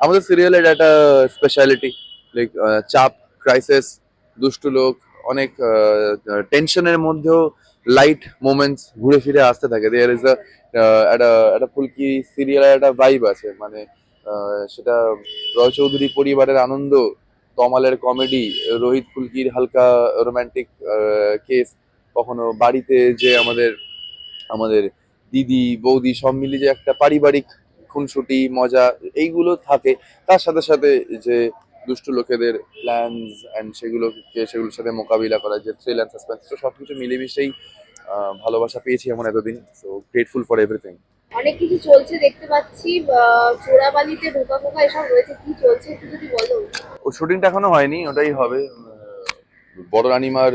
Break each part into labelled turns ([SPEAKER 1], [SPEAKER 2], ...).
[SPEAKER 1] আমাদের সিরিয়ালের একটা স্পেশালিটি লাইক চাপ ক্রাইসিস দুষ্টু লোক, অনেক টেনশনের মধ্যেও লাইট মোমেন্টস ঘুরে ফিরে আসতে থাকে। দেয়ার ইজ একটা একটা ফুলকি সিরিয়ালের একটা ভাইব আছে মানে সেটা রয় চৌধুরী পরিবারের আনন্দ, তমালের কমেডি রোহিত ফুলকির হালকা রোমান্টিক কেস কখনো বাড়িতে যে আমাদের আমাদের দিদি, বৌদি সব মিলিয়ে যে একটা পারিবারিক খুনসুটি মজা এইগুলো থাকে। তার সাথে সাথে যে দুষ্টু লোকেদের প্ল্যানস অ্যান্ড সেগুলোকে সেগুলোর সাথে মোকাবিলা করা যে থ্রিল অ্যান্ড সাসপেন্স তো সব কিছু মিলেমিশেই ভালোবাসা পেয়েছি এমন এতদিন। সো গ্রেটফুল ফর এভরিথিং
[SPEAKER 2] অনেক কিছু চলছে দেখতে পাচ্ছি চোরাবালিতে ঢোকা ফোকা এসব রয়েছে কি চলছে একটু যদি বলো।
[SPEAKER 1] ওর শুটিংটা এখনও হয়নি ওটাই হবে। বড় রানিমার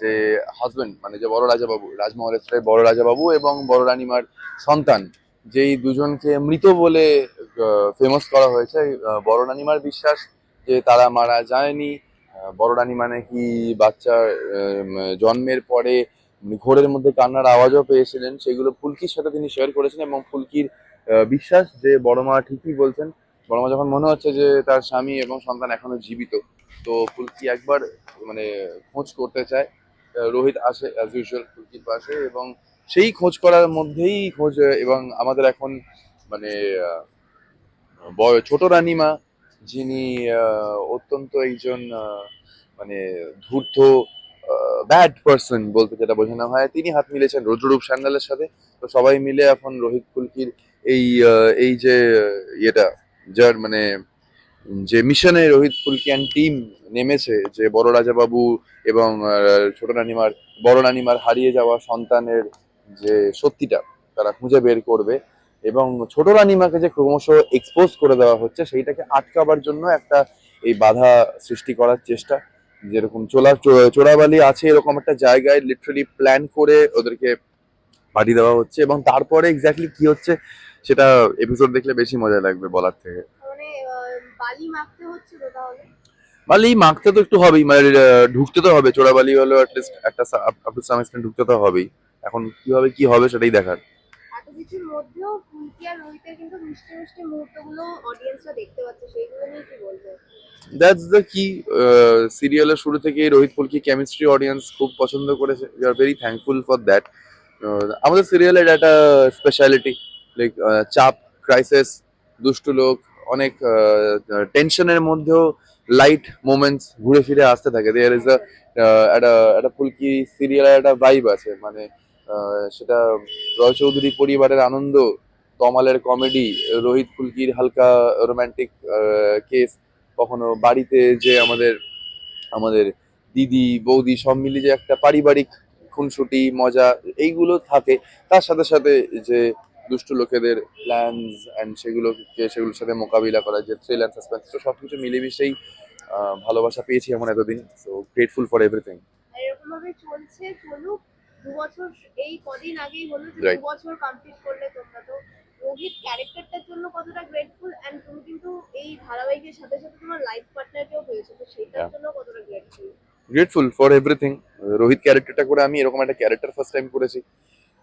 [SPEAKER 1] যে হাজবেন্ড মানে যে বড় রাজাবাবু রাজমহলের বড় রাজাবাবু এবং বড় রানিমার সন্তান। যেই দুজনকে মৃত বলে ফেমাস করা হয়েছে বড় রানিমার বিশ্বাস যে তারা মারা যায়নি। বড় রানিমা নাকি বাচ্চার আহ, জন্মের পরে ঘোরের মধ্যে কান্নার আওয়াজও পেয়েছিলেন। সেগুলো ফুলকির সাথে তিনি শেয়ার করেছেন এবং ফুলকির বিশ্বাস যে বড় মা ঠিকই বলছেন বড় মা যখন মনে হচ্ছে যে তার স্বামী এবং সন্তান এখনও জীবিত তো ফুলকি একবার মানে খোঁজ করতে চায়। রোহিত আসে অ্যাজ ইউজুয়াল ফুলকির পাশে এবং সেই খোঁজ করার মধ্যেই খোঁজ, এবং আমাদের এখন মানে ছোট রানীমা, যিনি অত্যন্ত একজন মানে ধূর্ত ব্যাড পার্সন বলতে যেটা বোঝানো হয়। তিনি হাত মিলেছেন রুদ্ররূপ স্যান্ডালের সাথে। তো সবাই মিলে এখন রোহিত কুলকির এই এই যে, ইয়েটা, যার মানে যে মিশনে রোহিত ফুলকি অ্যান্ড টিম নেমেছে, যে বড় রাজাবাবু এবং ছোট রানিমার, বড় রানিমার হারিয়ে যাওয়া সন্তানের যে সত্যিটা তারা খুঁজে বের করবে এবং ছোট রানিমাকে যে ক্রমশ এক্সপোজ করে দেওয়া হচ্ছে সেইটাকে আটকাবার জন্য একটা এই বাধা সৃষ্টি করার চেষ্টা। যেরকম চোলা চোরাবালি আছে এরকম একটা জায়গায় লিটারালি প্ল্যান করে ওদেরকে পাঠিয়ে দেওয়া হচ্ছে এবং তারপরে এক্স্যাক্টলি কি হচ্ছে সেটা এপিসোড দেখলে বেশি মজা লাগবে বলার থেকে।
[SPEAKER 2] বালি মাখতে তো তাহলে?
[SPEAKER 1] বালি মাখতে তো একটু হবেই মানে ঢুকতে তো হবে চোরাবালি হলো অ্যাটলিস্ট একটা আপ টু সাম এক্সটেন্ট ঢুকতে তো হবেই। এখন কীভাবে কি হবে সেটাই দেখার।
[SPEAKER 2] এত কিছুর মধ্যেও ফুলকি আর রোহিতের কিন্তু মিষ্টি মিষ্টি মুহূর্তগুলো অডিয়েন্সরা দেখতে পাচ্ছে সেইগুলো নিয়ে কি বলব?
[SPEAKER 1] দ্যাটস দ্য কি সিরিয়ালের শুরু থেকে রোহিত ফুলকি কেমিস্ট্রি অডিয়েন্স খুব পছন্দ করেছে। We are very thankful for that আমাদের সিরিয়ালের একটা স্পেশালিটি লাইক চাপ ক্রাইসিস দুষ্টু লোক অনেক টেনশনের মধ্যেও লাইট মোমেন্টস ঘুরে ফিরে আসতে থাকে। দেয়ার ইজ একটা একটা ফুলকি সিরিয়ালের একটা ভাইব আছে। মানে সেটা রয় চৌধুরী পরিবারের আনন্দ, তমালের কমেডি রোহিত ফুলকির হালকা রোম্যান্টিক কেস কখনো বাড়িতে যে আমাদের আমাদের দিদি, বৌদি সব মিলিয়ে যে একটা পারিবারিক খুনসুটি, মজা, এইগুলো থাকে। তার সাথে সাথে যে দুষ্টু লোকেদের প্ল্যানস অ্যান্ড সেগুলোকে, সেগুলোর সাথে মোকাবিলা করা, যে থ্রিল অ্যান্ড সাসপেন্স তো সব কিছু মিলেমিশেই ভালোবাসা পেয়েছি এমন এতদিন। সো গ্রেটফুল ফর এভরিথিং
[SPEAKER 2] আর এরকম ভাবে চলছে, চলুক। দু বছর এই কদিন আগেই হলো যে দু বছর কমপ্লিট করলে তোমরা। তো রোহিত ক্যারেক্টারটার জন্য কতটা গ্রেটফুল এন্ড তুমি কিন্তু এই ধারাবাহিকের সাথে সাথে তোমার লাইফ পার্টনারকেও পেয়েছ তো সেটার জন্য কতটা grateful
[SPEAKER 1] grateful for everything Rohit ক্যারেক্টারটা করে আমি এরকম একটা ক্যারেক্টার ফার্স্ট টাইম করেছি।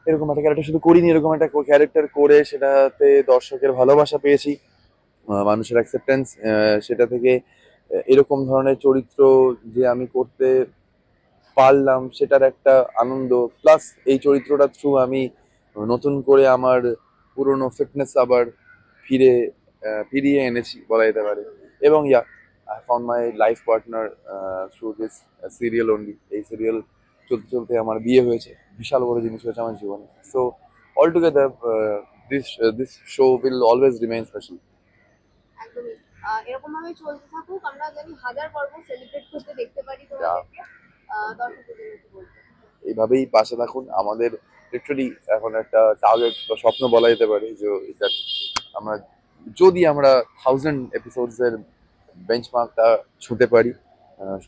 [SPEAKER 1] এরকম একটা ক্যারেক্টার শুধু করিনি এরকম একটা ক্যারেক্টার করে সেটাতে দর্শকের ভালোবাসা পেয়েছি মানুষের অ্যাকসেপ্টেন্স সেটা থেকে এরকম ধরনের চরিত্র যে আমি করতে পারলাম সেটার একটা আনন্দ। প্লাস এই চরিত্রটা থ্রু আমি নতুন করে আমার পুরনো ফিটনেস আবার ফিরে ফিরিয়ে এনেছি বলা যেতে পারে। এবং yeah I found my life partner through this serial only এই সিরিয়াল চলতে চলতে আমার বিয়ে হয়েছে। বিশাল বড় জিনিস হয়েছে আমার জীবনে। So all together this this show will always remain special
[SPEAKER 2] এরকম ভাবে চলতে থাকুক আমরা জানি হাজার পর্ব সেলিব্রেট করতে দেখতে পারি তোমাদেরকে।
[SPEAKER 1] এইভাবেই পাশে থাকুন। আমাদের লিটারালি এখন একটা টার্গেট বা স্বপ্ন বলা যেতে পারে যে এটা আমরা যদি আমরা থাউজেন্ড এপিসোডস এর বেঞ্চমার্কটা ছুঁতে পারি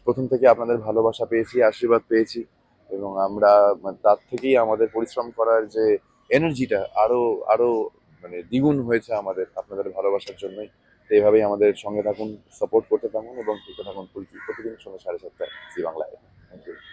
[SPEAKER 1] প্রথম থেকে আপনাদের ভালোবাসা পেয়েছি, আশীর্বাদ পেয়েছি এবং আমরা মানে তার থেকেই আমাদের পরিশ্রম করার যে এনার্জিটা আরও আরও মানে দ্বিগুণ হয়েছে আমাদের, আপনাদের ভালোবাসার জন্যই। তো এইভাবেই আমাদের সঙ্গে থাকুন সাপোর্ট করতে থাকুন এবং দেখতে থাকুন প্রতিদিন সঙ্গে সাড়ে সাতটায়, জি বাংলায়। Thank you.